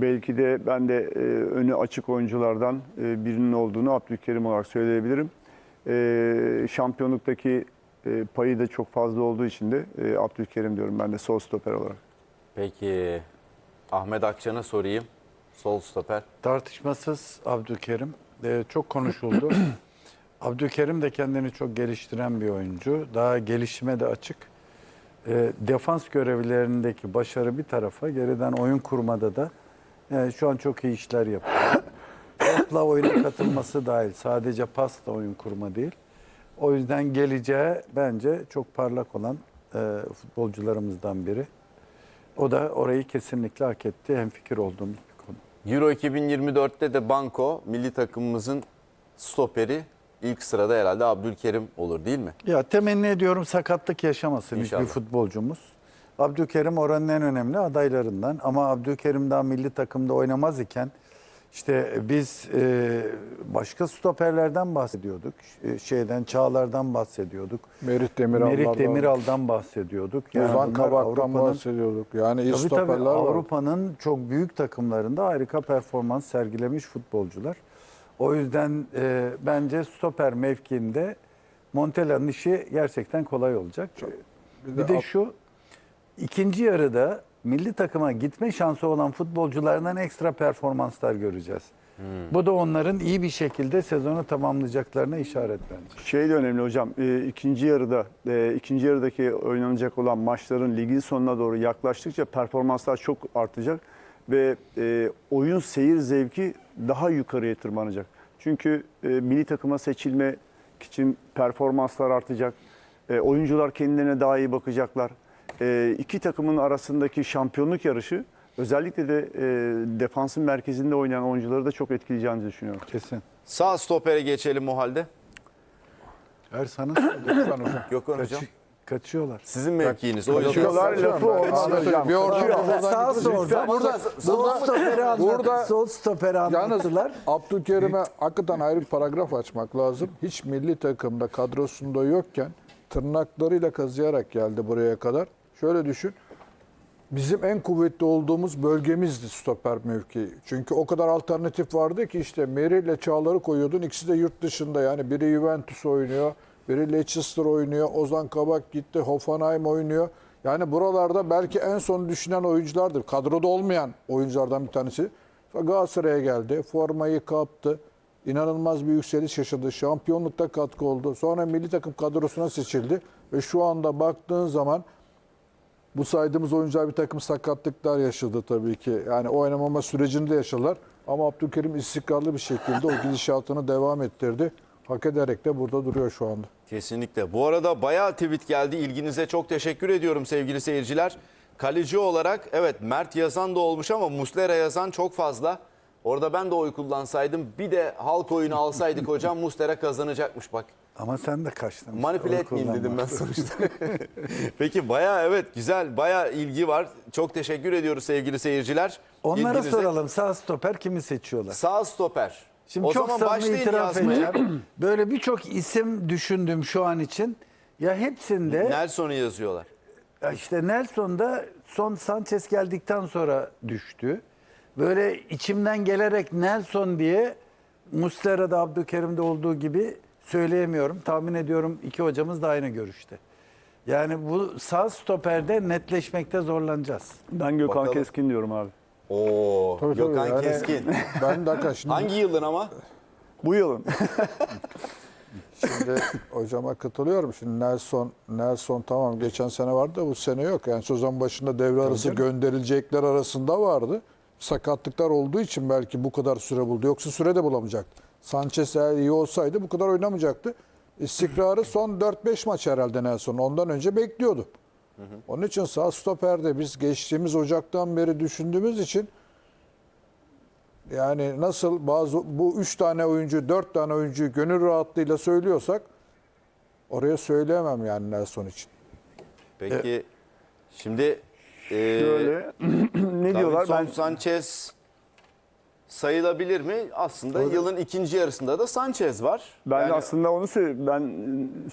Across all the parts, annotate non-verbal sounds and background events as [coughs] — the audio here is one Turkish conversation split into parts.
Belki de ben de e, önü açık oyunculardan e, birinin olduğunu Abdülkerim olarak söyleyebilirim. E, şampiyonluktaki e, payı da çok fazla olduğu için de e, Abdülkerim diyorum ben de sol stoper olarak. Peki Ahmet Akçan'a sorayım. Sol stoper. Tartışmasız Abdülkerim. Ee, çok konuşuldu. [clears throat] Abdülkerim de kendini çok geliştiren bir oyuncu. Daha gelişime de açık. Ee, defans görevlerindeki başarı bir tarafa, geriden oyun kurmada da yani şu an çok iyi işler yapıyor. [coughs] Topla oyuna katılması dahil. Sadece pasla oyun kurma değil. O yüzden geleceğe bence çok parlak olan e, futbolcularımızdan biri. O da orayı kesinlikle hak etti. Hem fikir olduğumuz bir konu. Euro 2024'te de Banko milli takımımızın stoperi ilk sırada herhalde Abdülkerim olur değil mi? Ya temenni ediyorum sakatlık yaşamasın İnşallah. hiçbir futbolcumuz. Abdülkerim oranın en önemli adaylarından ama Abdülkerim daha milli takımda oynamaz iken işte biz e, başka stoperlerden bahsediyorduk. E, şeyden Çağlar'dan bahsediyorduk. Merih Demiral'lardan. Merih Demiral'dan bahsediyorduk. Ozan bunlar Kabak'tan bahsediyorduk. Yani iyi Tabii tabii stoperler var. Avrupa'nın çok büyük takımlarında harika performans sergilemiş futbolcular. O yüzden e, bence stoper mevkiinde Montella'nın işi gerçekten kolay olacak. Bir bir de de Ab- şu ikinci yarıda milli takıma gitme şansı olan futbolculardan ekstra performanslar göreceğiz. Bu da onların iyi bir şekilde sezonu tamamlayacaklarına işaret bence. Şey de önemli hocam. e, ikinci yarıda, e, ikinci yarıdaki oynanacak olan maçların ligin sonuna doğru yaklaştıkça performanslar çok artacak ve e, oyun seyir zevki daha yukarıya tırmanacak. Çünkü e, milli takıma seçilme için performanslar artacak. E, oyuncular kendilerine daha iyi bakacaklar. E, iki takımın arasındaki şampiyonluk yarışı özellikle de e, defansın merkezinde oynayan oyuncuları da çok etkileyeceğini düşünüyorum. Kesin. Sağ stopere geçelim o halde. Ersan'ın [clears throat] Lütfen hocam. Gökhan hocam. kaçı- kaçıyorlar. Sizin. O yüzden Kaçıyorlar, lafı hocam. Bir oradan Sağ solda. Burada- Sol stoperi anlattı. burada- Sol stoperi Yalnız anlattılar. Abdülkerim'e hakikaten ayrı bir paragraf açmak lazım. Hiç milli takımda kadrosunda yokken tırnaklarıyla kazıyarak geldi buraya kadar. Şöyle düşün. Bizim en kuvvetli olduğumuz bölgemizdi stoper mevkii. Çünkü o kadar alternatif vardı ki işte Meri ile Çağlar'ı koyuyordun. İkisi de yurt dışında yani biri Juventus oynuyor, biri Leicester oynuyor, Ozan Kabak gitti, Hoffenheim oynuyor. Yani buralarda belki en son düşünen oyunculardır. Kadroda olmayan oyunculardan bir tanesi. Galatasaray'a geldi, formayı kaptı. İnanılmaz bir yükseliş yaşadı. Şampiyonlukta katkı oldu. Sonra milli takım kadrosuna seçildi. Ve şu anda baktığın zaman bu saydığımız oyuncular bir takım sakatlıklar yaşadı tabii ki. Yani oynamama sürecini de yaşadılar. Ama Abdülkerim istikrarlı bir şekilde o gidişatını devam ettirdi. Hak ederek de burada duruyor şu anda. Kesinlikle. Bu arada bayağı tweet geldi. İlginize çok teşekkür ediyorum sevgili seyirciler. Kaleci olarak evet Mert yazan da olmuş ama Muslera yazan çok fazla. Orada ben de oy kullansaydım bir de halk oyunu alsaydık hocam Muslera kazanacakmış bak. Ama sen de kaçtın. Manipüle etmeyeyim dedim ben sonuçta. [laughs] Peki bayağı evet güzel bayağı ilgi var. Çok teşekkür ediyoruz sevgili seyirciler. Onlara İlginize- soralım sağ stoper kimi seçiyorlar? Sağ stoper. Şimdi o çok zaman samimi itiraf edeceğim. [clears throat] Böyle birçok isim düşündüm şu an için. Ya hepsinde Nelson'u yazıyorlar. ya işte Nelson da son Sanchez geldikten sonra düştü. Böyle içimden gelerek Nelson diye Muslera'da Abdülkerim'de olduğu gibi söyleyemiyorum. Tahmin ediyorum iki hocamız da aynı görüşte. Yani bu sağ stoperde netleşmekte zorlanacağız. Ben Gökhan Bakalım. Keskin diyorum abi. Oo, Tabii tabii, Gökhan yani Keskin. [laughs] Ben de hakikaten şimdi, [laughs] Hangi yılın ama? Bu yılın. [laughs] şimdi hocama katılıyorum. Şimdi Nelson Nelson tamam geçen sene vardı da bu sene yok. Yani sezon başında devre arası gönderilecekler arasında vardı. Sakatlıklar olduğu için belki bu kadar süre buldu. Yoksa süre de bulamayacaktı. Sanchez eğer iyi olsaydı bu kadar oynamayacaktı. İstikrarı son 4-5 maç herhalde Nelson. Ondan önce bekliyordu. Onun için sağ stoperde biz geçtiğimiz Ocak'tan beri düşündüğümüz için yani nasıl bazı bu üç tane oyuncu, dört tane oyuncuyu gönül rahatlığıyla söylüyorsak oraya söyleyemem yani Nelson için. Peki şimdi e, Şöyle [clears throat] ne diyorlar? Davinson Ben Sanchez sayılabilir mi? Aslında yılın ikinci yarısında da Sanchez var. ben Yani- aslında onu söyle ben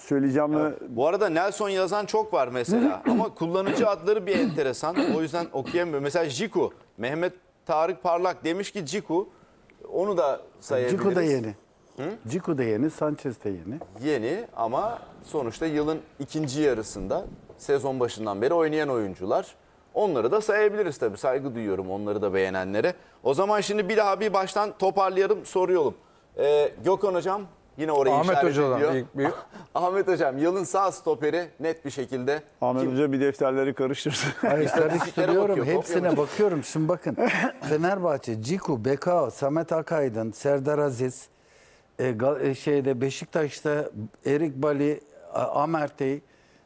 söyleyeceğimi bu arada Nelson yazan çok var mesela [laughs] ama kullanıcı adları bir enteresan. O yüzden okuyamıyorum. Mesela Jiku, Mehmet Tarık Parlak demiş ki Ciku onu da sayabiliriz. Ciku da yeni. Ciku da yeni, Sanchez de yeni. Yeni ama sonuçta yılın ikinci yarısında sezon başından beri oynayan oyuncular. Onları da sayabiliriz tabii. Saygı duyuyorum onları da beğenenlere. O zaman şimdi bir daha bir baştan toparlayalım, soruyorum. Ee, Gökhan Hocam yine orayı Ahmet işaret Hoca'dan ediyor. ilk bir- [laughs] Ahmet Hocam yılın sağ stoperi net bir şekilde. Ahmet Kim? Hoca bir defterleri karıştırsın. [laughs] Hayır, [laughs] karıştırıyorum. bakıyor, Hepsine kopyalıyor. bakıyorum. Şimdi bakın. Fenerbahçe, Ciku, Bekao, Samet Akaydın, Serdar Aziz, e, Gal- e, şeyde Beşiktaş'ta Erik Bali, A- Amertey,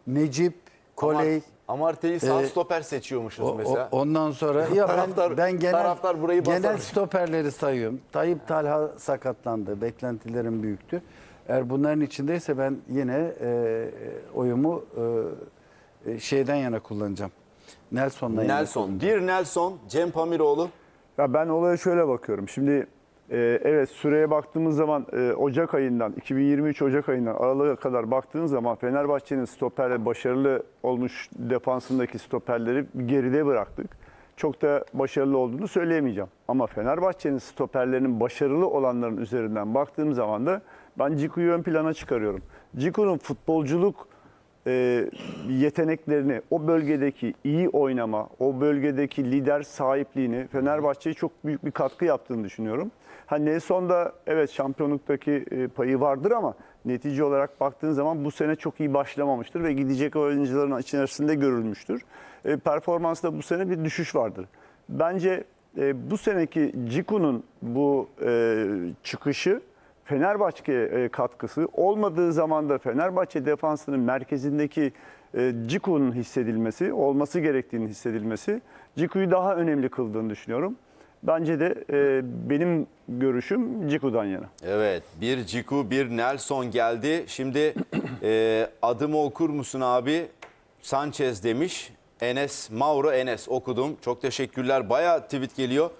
Necip, Koley. Amartey'i sağ Ee, stoper seçiyormuşuz O- o- mesela. ondan sonra [laughs] ya ben, Taraftar- ben genel taraftar burayı genel stoperleri sayıyorum. Tayyip Talha sakatlandı. Beklentilerim büyüktü. Eğer bunların içindeyse ben yine e, oyumu e, e, şeyden yana kullanacağım. Nelson'dan yana Nelson. kullanacağım. Bir Nelson, Cem Pamiroğlu. Ya ben olaya şöyle bakıyorum. Şimdi e, evet süreye baktığımız zaman e, Ocak ayından 2023 Ocak ayından Aralık'a kadar baktığın zaman Fenerbahçe'nin stoperle başarılı olmuş defansındaki stoperleri geride bıraktık. Çok da başarılı olduğunu söyleyemeyeceğim. Ama Fenerbahçe'nin stoperlerinin başarılı olanların üzerinden baktığım zaman da ben Ciku'yu ön plana çıkarıyorum. Ciku'nun futbolculuk e, yeteneklerini, o bölgedeki iyi oynama, o bölgedeki lider sahipliğini Fenerbahçe'ye çok büyük bir katkı yaptığını düşünüyorum. Ha Nelson'da evet şampiyonluktaki e, payı vardır ama netice olarak baktığın zaman bu sene çok iyi başlamamıştır ve gidecek oyuncuların içerisinde görülmüştür. E, performansta bu sene bir düşüş vardır. Bence e, bu seneki Ciku'nun bu e, çıkışı Fenerbahçe'ye e, katkısı olmadığı zaman da Fenerbahçe defansının merkezindeki e, Ciku'nun hissedilmesi, olması gerektiğini hissedilmesi Ciku'yu daha önemli kıldığını düşünüyorum. Bence de e, benim görüşüm Ciku'dan yana. Evet bir Ciku bir Nelson geldi. Şimdi e, adımı okur musun abi? Sanchez demiş. Enes Mauro Enes okudum. Çok teşekkürler. Bayağı tweet geliyor.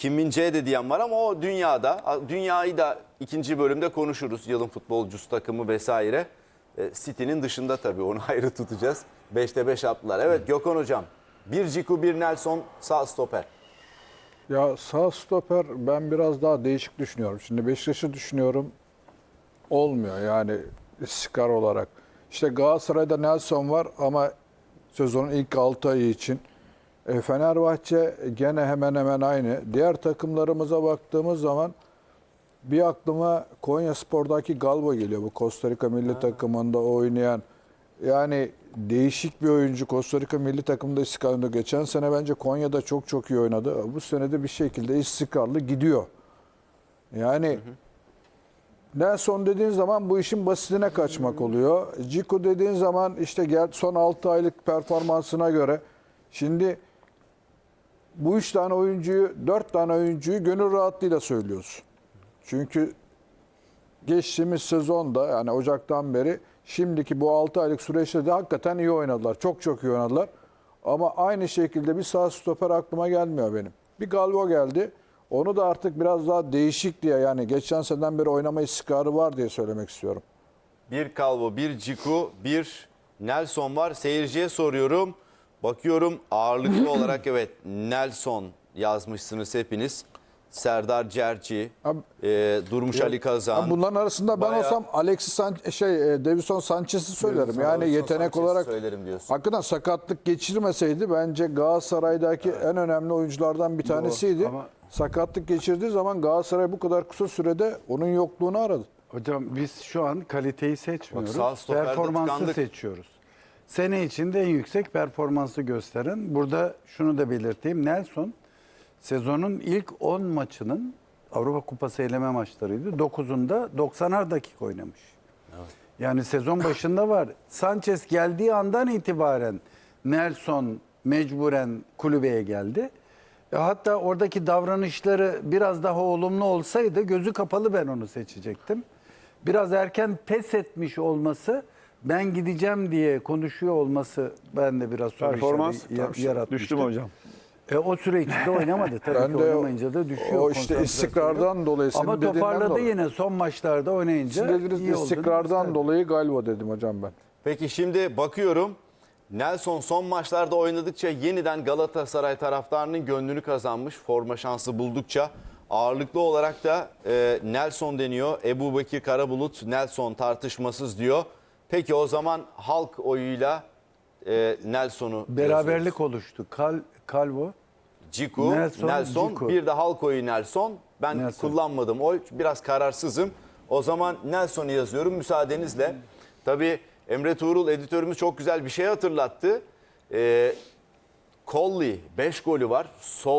Kim Min de diyen var ama o dünyada. Dünyayı da ikinci bölümde konuşuruz. Yılın futbolcusu takımı vesaire. E, City'nin dışında tabii onu [laughs] ayrı tutacağız. 5'te 5 attılar. Evet Gökhan Hocam. Bir Ciku bir Nelson sağ stoper. Ya sağ stoper ben biraz daha değişik düşünüyorum. Şimdi Beşiktaş'ı düşünüyorum. Olmuyor yani istikrar olarak. İşte Galatasaray'da Nelson var ama sezonun ilk 6 ayı için. E, Fenerbahçe gene hemen hemen aynı. Diğer takımlarımıza baktığımız zaman bir aklıma Konya Spor'daki Galbo geliyor. Bu Costa Rica milli takımında oynayan. Yani değişik bir oyuncu. Costa Rica milli takımda istikrarlı. Geçen sene bence Konya'da çok çok iyi oynadı. Bu sene de bir şekilde istikrarlı gidiyor. Yani Nelson dediğin zaman bu işin basitine kaçmak oluyor. Ciku dediğin zaman işte gel son 6 aylık performansına göre şimdi bu 3 tane oyuncuyu, 4 tane oyuncuyu gönül rahatlığıyla söylüyorsun. Çünkü geçtiğimiz sezonda yani Ocak'tan beri şimdiki bu 6 aylık süreçte de hakikaten iyi oynadılar. Çok çok iyi oynadılar. Ama aynı şekilde bir sağ stoper aklıma gelmiyor benim. Bir Galvo geldi. Onu da artık biraz daha değişik diye yani geçen seneden beri oynama istikrarı var diye söylemek istiyorum. Bir Calvo, bir Ciku, bir Nelson var. Seyirciye soruyorum. Bakıyorum ağırlıklı olarak evet Nelson yazmışsınız hepiniz. Serdar Cerci, Abi- e, Durmuş Ali Ya Kazan. bunların arasında ben Bayağı- olsam Alexis San şey e, Davison Sanchez'i söylerim. Davison yani yetenek Sanchez'i olarak söylerim diyorsun. hakikaten sakatlık geçirmeseydi bence Galatasaray'daki en önemli oyunculardan bir tanesiydi. ama- Sakatlık geçirdiği zaman Galatasaray bu kadar kısa sürede onun yokluğunu aradı. Hocam biz şu an kaliteyi seçmiyoruz. Bak performansı tıkandık. seçiyoruz. Sene içinde en yüksek performansı gösteren. Burada şunu da belirteyim. Nelson sezonun ilk 10 maçının Avrupa Kupası eleme maçlarıydı. 9'unda 90'ar dakika oynamış. Yani sezon başında var. Sanchez geldiği andan itibaren Nelson mecburen kulübeye geldi. E, Hatta oradaki davranışları biraz daha olumlu olsaydı gözü kapalı ben onu seçecektim. Biraz erken pes etmiş olması, ben gideceğim diye konuşuyor olması bende biraz soru Performans işareti ya- düştü yaratmıştı. mü hocam? E, o süre içinde oynamadı. Tabii Ben ki de o- oynamayınca da düşüyor. o işte konsantrasyonu. istikrardan dolayı, senin Ama dediğinden toparladı dolayı. yine son maçlarda oynayınca Sizin dediğiniz iyi olduğunu istikrardan gösterdi. dolayı galiba dedim hocam ben. Peki şimdi bakıyorum Nelson son maçlarda oynadıkça yeniden Galatasaray taraftarının gönlünü kazanmış. Forma şansı buldukça ağırlıklı olarak da e, Nelson deniyor. Ebu Bekir Karabulut Nelson tartışmasız diyor. Peki o zaman halk oyuyla e, Nelson'u Beraberlik yazıyoruz. oluştu. Kal, Calvo. Ciku, Nelson, Nelson, Ciku. bir de halk oyu Nelson. Ben Nelson. kullanmadım oy. Biraz kararsızım. O zaman Nelson'u yazıyorum müsaadenizle. Tabii Emre Tuğrul editörümüz çok güzel bir şey hatırlattı. Ee, Colli 5 golü var. Sol